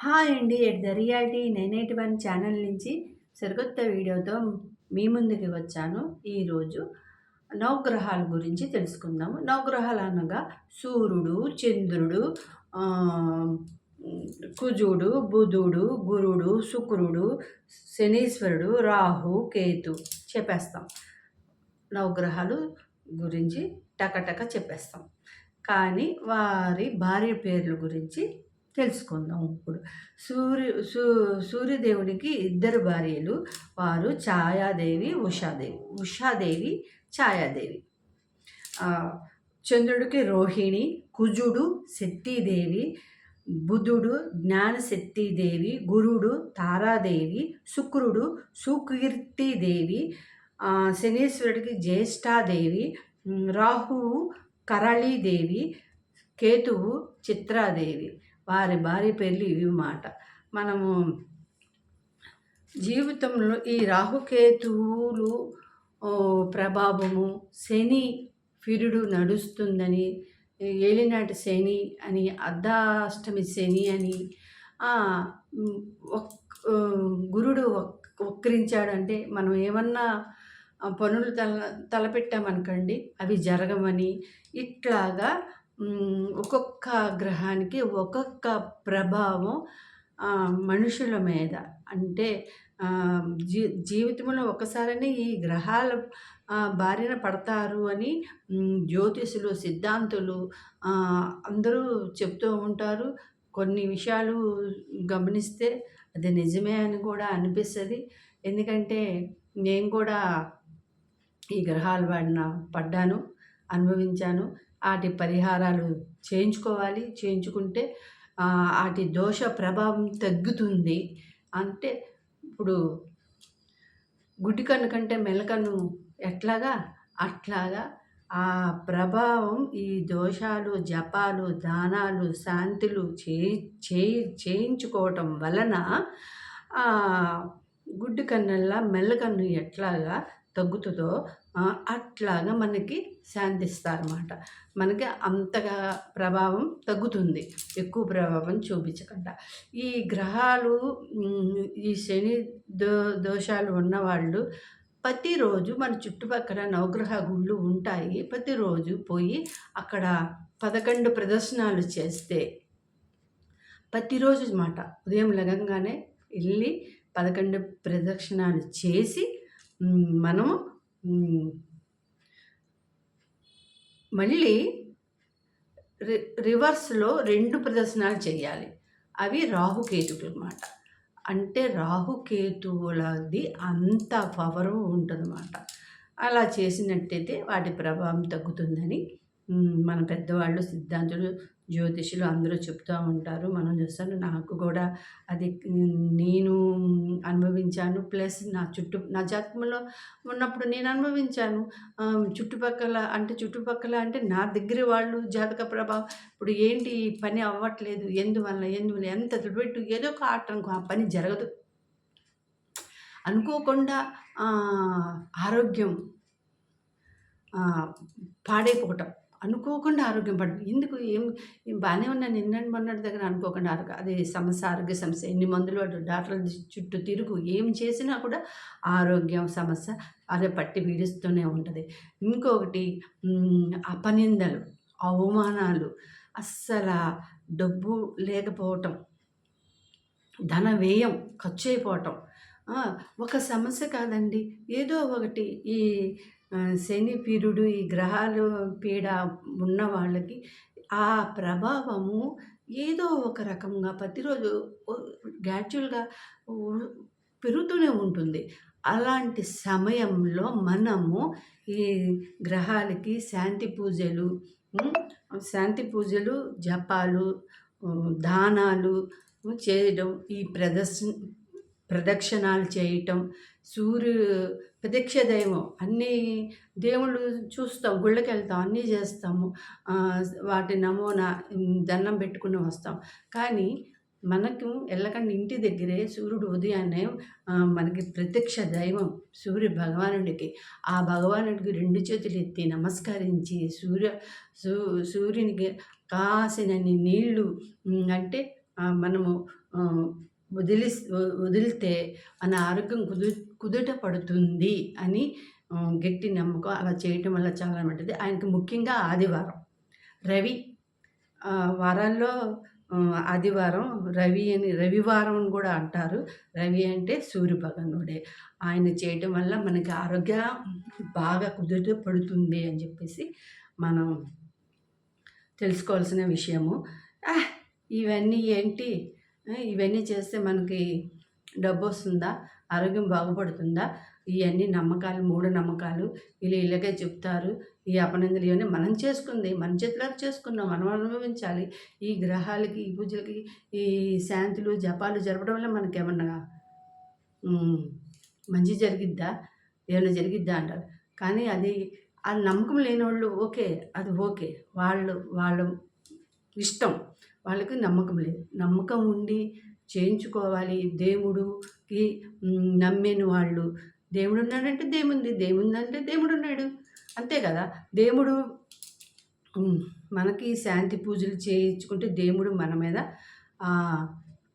Hi అండి at the reality nine one channel నుంచి సరికొత్త వీడియోతో మీ ముందుకి వచ్చాను. ఈరోజు నవగ్రహాల గురించి తెలుసుకుందాము. నవగ్రహాలు అనగా సూర్యుడు చంద్రుడు కుజుడు బుధుడు గురుడు శుక్రుడు శనీశ్వరుడు రాహు కేతు చెప్పేస్తాం. నవగ్రహాలు గురించి టకటక చెప్పేస్తాం. కానీ వారి భార్య పేర్ల గురించి తెలుసుకుందాం ఇప్పుడు. సూర్యు సూ సూర్యదేవుడికి ఇద్దరు భార్యలు. వారు ఛాయాదేవి ఉషాదేవి ఉషాదేవి ఛాయాదేవి. చంద్రుడికి రోహిణి కుజుడు శక్తిదేవి బుధుడు జ్ఞానశక్తిదేవి గురుడు తారాదేవి శుక్రుడు సుకీర్తిదేవి శనీశ్వరుడికి జ్యేష్ఠాదేవి రాహువు కరళీదేవి కేతువు చిత్రాదేవి. వారి భార్య పేర్లు ఇవి మాట. మనము జీవితంలో ఈ రాహుకేతువులు ప్రభావము శని ఫిరుడు నడుస్తుందని ఏలినాటి శని అని అర్ధాష్టమి శని అని ఒక్- గురుడు వక్- వక్రించాడంటే మనం ఏమన్నా పనులు తల తలపెట్టామనుకోండి అవి జరగమని ఇట్లాగా ఒక్కొక్క గ్రహానికి ఒక్కొక్క ప్రభావం మనుషుల మీద. అంటే జీ జీవితంలో ఒకసారని ఈ గ్రహాల బారిన పడతారు అని జ్యోతిషులు సిద్ధాంతులు అందరూ చెప్తూ ఉంటారు. కొన్ని విషయాలు గమనిస్తే అది నిజమే అని కూడా అనిపిస్తుంది. ఎందుకంటే నేను కూడా ఈ గ్రహాల వాడిన పడ్డాను అనుభవించాను. వాటి పరిహారాలు చేయించుకోవాలి. చేయించుకుంటే వాటి దోష ప్రభావం తగ్గుతుంది. అంటే ఇప్పుడు గుడ్డి కన్ను కంటే మెలకను ఎట్లాగా? అట్లాగా ఆ ప్రభావం ఈ దోషాలు జపాలు దానాలు శాంతులు చేయి చేయి చేయించుకోవటం వలన గుడ్డు గుడ్డి మెల్లకన్ను ఎట్లాగా తగ్గుతుందో అట్లాగా మనకి శాంతిస్తారన్నమాట. మనకి అంతగా ప్రభావం తగ్గుతుంది. ఎక్కువ ప్రభావం చూపించకుండా. ఈ గ్రహాలు ఈ శని దో దోషాలు ఉన్నవాళ్ళు ప్రతిరోజు మన చుట్టుపక్కల నవగ్రహ గుళ్ళు ఉంటాయి. ప్రతిరోజు పోయి అక్కడ పదకొండు ప్రదర్శనలు చేస్తే ప్రతిరోజు మాట ఉదయం లగంగానే వెళ్ళి పదకొండు ప్రదక్షిణాలు చేసి మనము మళ్ళీ రి రివర్స్లో రెండు ప్రదర్శనలు చేయాలి. అవి రాహుకేతువులు అనమాట అంటే రాహుకేతువులది అంత పవర్ ఉంటుందన్నమాట. అలా చేసినట్టయితే వాటి ప్రభావం తగ్గుతుందని మన పెద్దవాళ్ళు సిద్ధాంతులు జ్యోతిషులు అందరూ చెప్తూ ఉంటారు. మనం చూస్తాను. నాకు కూడా అది నేను అనుభవించాను. ప్లస్ నా చుట్టూ నా జాతకంలో ఉన్నప్పుడు నేను అనుభవించాను. చుట్టుపక్కల అంటే చుట్టుపక్కల అంటే నా దగ్గర వాళ్ళు జాతక ప్రభావం ఇప్పుడు ఏంటి పని అవ్వట్లేదు ఎందువల్ల ఎందువల్ల ఎంత దుడిపెట్టు ఏదో ఒక ఆటంకం ఆ పని జరగదు. అనుకోకుండా ఆరోగ్యం పాడైపోవటం. అనుకోకుండా ఆరోగ్యం పడదు ఎందుకు ఏం బాగానే ఉన్నా నిన్నటి మొన్నటి దగ్గర అనుకోకుండా ఆరోగ్యం అది సమస్య ఆరోగ్య సమస్య ఎన్ని మందులు అటు డాక్టర్ల చుట్టూ తిరుగు ఏం చేసినా కూడా ఆరోగ్యం సమస్య అదే పట్టి పీడిస్తూనే ఉంటుంది. ఇంకొకటి అపనిందలు అవమానాలు అస్సలు డబ్బు లేకపోవటం ధన వ్యయం ఖర్చు అయిపోవటం ఒక సమస్య కాదండి. ఏదో ఒకటి ఈ శని పీరుడు ఈ గ్రహాలు పీడ ఉన్న వాళ్ళకి ఆ ప్రభావము ఏదో ఒక రకంగా ప్రతిరోజు గ్యాచువల్గా పెరుగుతూనే ఉంటుంది. అలాంటి సమయంలో మనము ఈ గ్రహాలకి శాంతి పూజలు శాంతి పూజలు జపాలు దానాలు చేయడం ఈ ప్రదర్శన ప్రదక్షిణాలు చేయటం సూర్యు ప్రత్యక్ష దైవం అన్నీ దేవుళ్ళు చూస్తాం గుళ్ళకి వెళ్తాం అన్నీ చేస్తాము. వాటి నమూనా దండం పెట్టుకుని వస్తాం. కానీ మనకు ఎల్లకండి ఇంటి దగ్గరే సూర్యుడు ఉదయాన్నే మనకి ప్రత్యక్ష దైవం సూర్య భగవానుడికి. ఆ భగవానుడికి రెండు చేతులు ఎత్తి నమస్కరించి సూర్య సూ సూర్యునికి కాసినన్ని నీళ్ళు అంటే మనము వదిలి వదిలితే మన ఆరోగ్యం కుదు కుదుట పడుతుంది అని గట్టి నమ్మకం. అలా చేయటం వల్ల చాలా మంచిది. ఆయనకి ముఖ్యంగా ఆదివారం. రవి వారాల్లో ఆదివారం రవి అని రవివారం అని కూడా అంటారు. రవి అంటే సూర్య భగవానుడే. ఆయన చేయటం వల్ల మనకి ఆరోగ్య బాగా కుదుట పడుతుంది అని చెప్పేసి మనం తెలుసుకోవాల్సిన విషయము. ఇవన్నీ ఏంటి? ఇవన్నీ చేస్తే మనకి డబ్బొస్తుందా? ఆరోగ్యం బాగుపడుతుందా? ఇవన్నీ నమ్మకాలు, మూఢ నమ్మకాలు వీళ్ళు ఇలాగే చెప్తారు. ఈ అపనందులు ఇవన్నీ మనం చేసుకుంది. మన చేతులారా చేసుకున్నాం. మనం అనుభవించాలి. ఈ గ్రహాలకి, ఈ పూజలకి, ఈ శాంతులు, జపాలు జరపడం వల్ల మనకేమన్నా మంచి జరిగిద్దా? ఏమైనా జరిగిద్దా అంటారు. కానీ అది ఆ నమ్మకం లేని వాళ్ళు ఓకే. అది ఓకే. వాళ్ళు వాళ్ళ ఇష్టం. వాళ్ళకి నమ్మకం లేదు. నమ్మకం ఉండి చేయించుకోవాలి. దేవుడుకి హ్మ్. నమ్మిన వాళ్ళు దేవుడున్నాడంటే దేవుంది. దేవుందంటే దేవుడున్నాడు. అంతే కదా దేవుడు మనకి శాంతి పూజలు చేయించుకుంటే దేవుడు మన మీద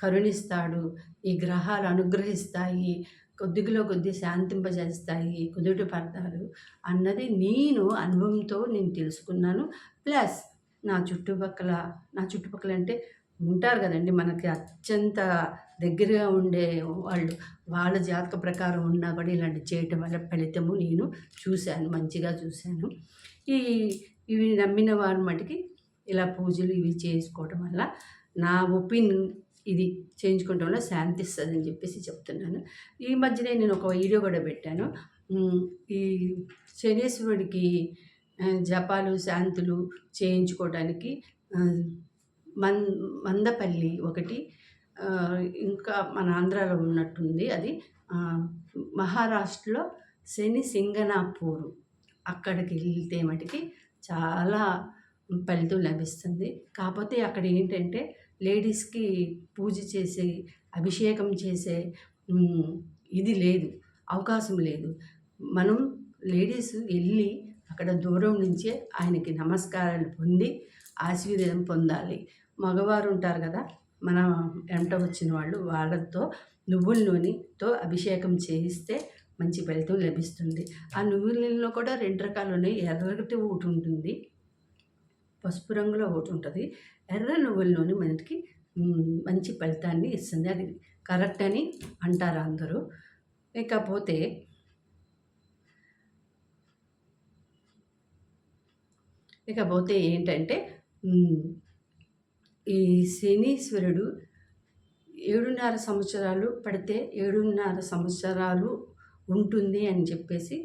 కరుణిస్తాడు. ఈ గ్రహాలు అనుగ్రహిస్తాయి. కొద్దిగలో కొద్ది శాంతింపజేస్తాయి. కుదుట పడతారు అన్నది నేను అనుభవంతో నేను తెలుసుకున్నాను. ప్లస్ నా చుట్టుపక్కల నా చుట్టుపక్కల అంటే ఉంటారు కదండి మనకి అత్యంత దగ్గరగా ఉండే వాళ్ళు. వాళ్ళ జాతక ప్రకారం ఉన్నా కూడా ఇలాంటివి చేయటం వల్ల ఫలితము నేను చూశాను. మంచిగా చూశాను. ఈ ఇవి నమ్మిన వారి మటుకి ఇలా పూజలు ఇవి చేసుకోవటం వల్ల నా ఒపీనియన్ ఇది చేయించుకోవటం వల్ల అని చెప్పేసి చెప్తున్నాను. ఈ మధ్యనే నేను ఒక వీడియో కూడా పెట్టాను. ఈ శనీశ్వరుడికి జపాలు, శాంతులు చేయించుకోవడానికి మన్ మందపల్లి ఒకటి ఇంకా మన ఆంధ్రాలో ఉన్నట్టుంది అది. మహారాష్ట్రలో శని సింగనాపూరు. అక్కడికి వెళ్తే మటుకి చాలా ఫలితం లభిస్తుంది. కాకపోతే అక్కడ ఏంటంటే లేడీస్‌కి పూజ చేసే, అభిషేకం చేసే ఇది లేదు. అవకాశం లేదు. మనం లేడీస్ వెళ్ళి అక్కడ దూరం నుంచే ఆయనకి నమస్కారాలు పొంది ఆశీర్వాదం పొందాలి. మగవారు ఉంటారు కదా మన ఎంట వచ్చిన వాళ్ళు వాళ్ళతో నువ్వుల నూనెతో అభిషేకం చేయిస్తే మంచి ఫలితం లభిస్తుంది. ఆ నువ్వుల నూనెలో కూడా 2 రకాలున్నాయి. ఎర్రటి ఒకటుంటుంది. పసుపు రంగులో ఒకటి ఉంటుంది ఎర్ర నువ్వుల నూనె మనకి మంచి ఫలితాన్ని ఇస్తుంది. అది కరెక్ట్ అని అంటారు అందరూ. ఇకపోతే ఇకపోతే ఏంటంటే ఈ శనీశ్వరుడు 7.5 సంవత్సరాలు పడితే 7.5 సంవత్సరాలు ఉంటుంది అని చెప్పేసి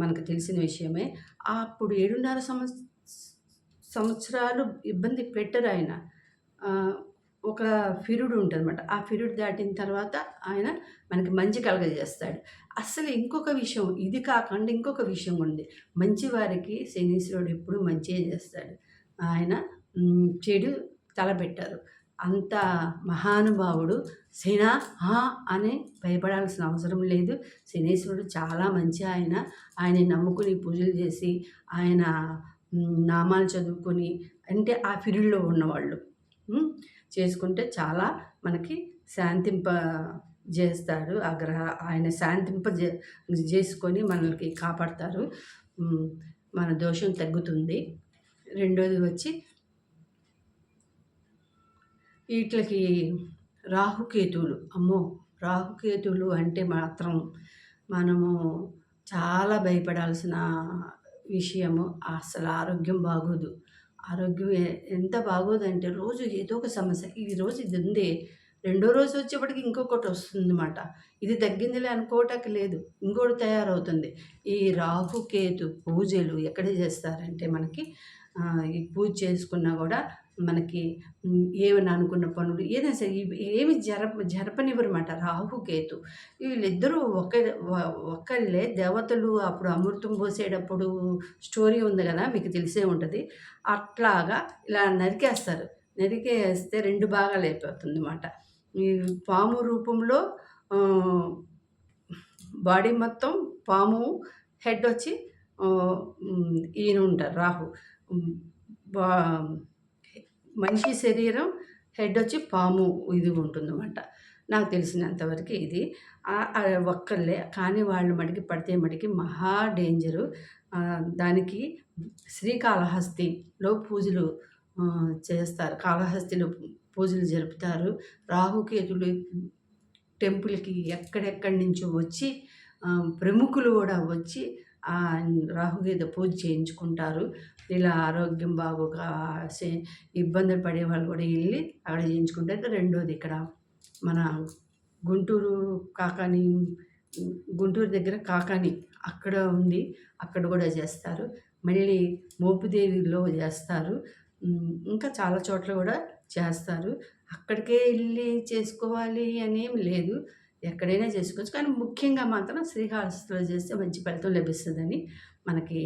మనకు తెలిసిన విషయమే. అప్పుడు 7.5 సంవత్స సంవత్సరాలు ఇబ్బంది పెట్టరు ఆయన ఒక పీరియడ్ ఉంటుందన్నమాట ఆ పీరియడ్ దాటిన తర్వాత ఆయన మనకి మంచి కలగజేస్తాడు అస్సలు ఇంకొక విషయం ఇది కాకుండా ఇంకొక విషయం ఉంది. మంచి వారికి శనీశ్వరుడు ఎప్పుడూ మంచి చేస్తాడు. ఆయన చెడు తలపెట్టారు అంత మహానుభావుడు. శన హా అని భయపడాల్సిన అవసరం లేదు. శనీశ్వరుడు చాలా మంచి ఆయన. ఆయన్ని నమ్ముకొని పూజలు చేసి, ఆయన నామాలు చదువుకొని అంటే ఆ పీరియడ్‌లో ఉన్నవాళ్ళు. చేసుకుంటే చాలా మనకి శాంతింప చేస్తాడు ఆ గ్రహ ఆయన శాంతింప చేసుకొని మనల్ని కాపాడతారు. మన దోషం తగ్గుతుంది. రెండోది వచ్చి వీటికి రాహుకేతువులు. అమ్మో! రాహుకేతువులు అంటే మాత్రం మనము చాలా భయపడాల్సిన విషయము. అసలు ఆరోగ్యం బాగోదు. ఆరోగ్యం ఎంత బాగోదంటే రోజు ఏదో ఒక సమస్య. ఈ రోజు ఇది ఉంది. రెండో రోజు వచ్చేప్పటికి ఇంకొకటి వస్తుందన్నమాట. ఇది తగ్గిందిలే అనుకోవటానికి లేదు. ఇంకోటి తయారవుతుంది. ఈ రాహుకేతు పూజలు ఎక్కడ చేస్తారంటే మనకి పూజ చేసుకున్నా కూడా మనకి ఏమని అనుకున్న పనులు ఏదైనా సరే ఏమి జరప జరపనివ్వరమాట రాహుకేతు. వీళ్ళిద్దరూ ఒక ఒకళ్ళే ఒక్కళ్ళే దేవతలు అప్పుడు అమృతం పోసేటప్పుడు స్టోరీ ఉంది కదా మీకు తెలిసే ఉంటుంది అట్లాగా ఇలా నరికేస్తారు. నరికేస్తే రెండు 2 అన్నమాట ఈ పాము రూపంలో బాడీ మొత్తం పాము హెడ్ వచ్చి ఈయన ఉంటారు రాహు. మనిషి శరీరం హెడ్ వచ్చి పాము ఇది ఉంటుందన్నమాట. నాకు తెలిసినంతవరకు ఇది. ఒక్కళ్ళే. కానీ వాళ్ళు మటుకి పడితే మటుకి మహా డేంజరు. దానికి శ్రీకాళహస్తిలో పూజలు చేస్తారు. కాళహస్తిలో పూజలు జరుపుతారు. రాహుకేతులు టెంపుల్కి ఎక్కడెక్కడి నుంచో వచ్చి ప్రముఖులు కూడా వచ్చి రాహుగీత పూజ చేయించుకుంటారు. ఇలా ఆరోగ్యం బాగోక ఇబ్బందులు పడే వాళ్ళు కూడా వెళ్ళి అక్కడ చేయించుకుంటారు రెండోది ఇక్కడ మన గుంటూరు కాకాని గుంటూరు దగ్గర కాకాని అక్కడ ఉంది. అక్కడ కూడా చేస్తారు. మళ్ళీ మోపుదేవిలో చేస్తారు. ఇంకా చాలా చోట్ల కూడా చేస్తారు. అక్కడికే వెళ్ళి చేసుకోవాలి అనేం లేదు. ఎక్కడైనా చేసుకోవచ్చు. కానీ ముఖ్యంగా మాత్రం శ్రీకాళహస్తిలో చేస్తే మంచి ఫలితం లభిస్తుందని మనకి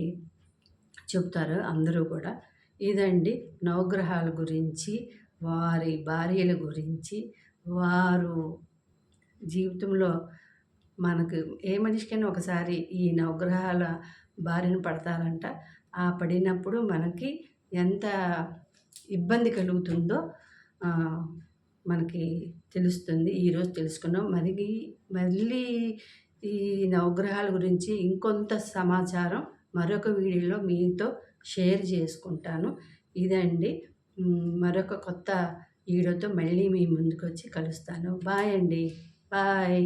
చెప్తారు అందరూ కూడా. ఇదండి నవగ్రహాల గురించి వారి భార్యల గురించి వారు జీవితంలో మనకు ఏ మనిషికైనా ఒకసారి ఈ నవగ్రహాల బారిన పడతారంట. ఆ పడినప్పుడు మనకి ఎంత ఇబ్బంది కలుగుతుందో మనకి తెలుస్తుంది ఈరోజు తెలుసుకున్నాం. మరి మళ్ళీ ఈ నవగ్రహాల గురించి ఇంకొంత సమాచారం మరొక వీడియోలో మీతో షేర్ చేసుకుంటాను. ఇదండి. మరొక కొత్త వీడియోతో మళ్ళీ మీ ముందుకు వచ్చి కలుస్తాను. బాయ్ అండి. బాయ్.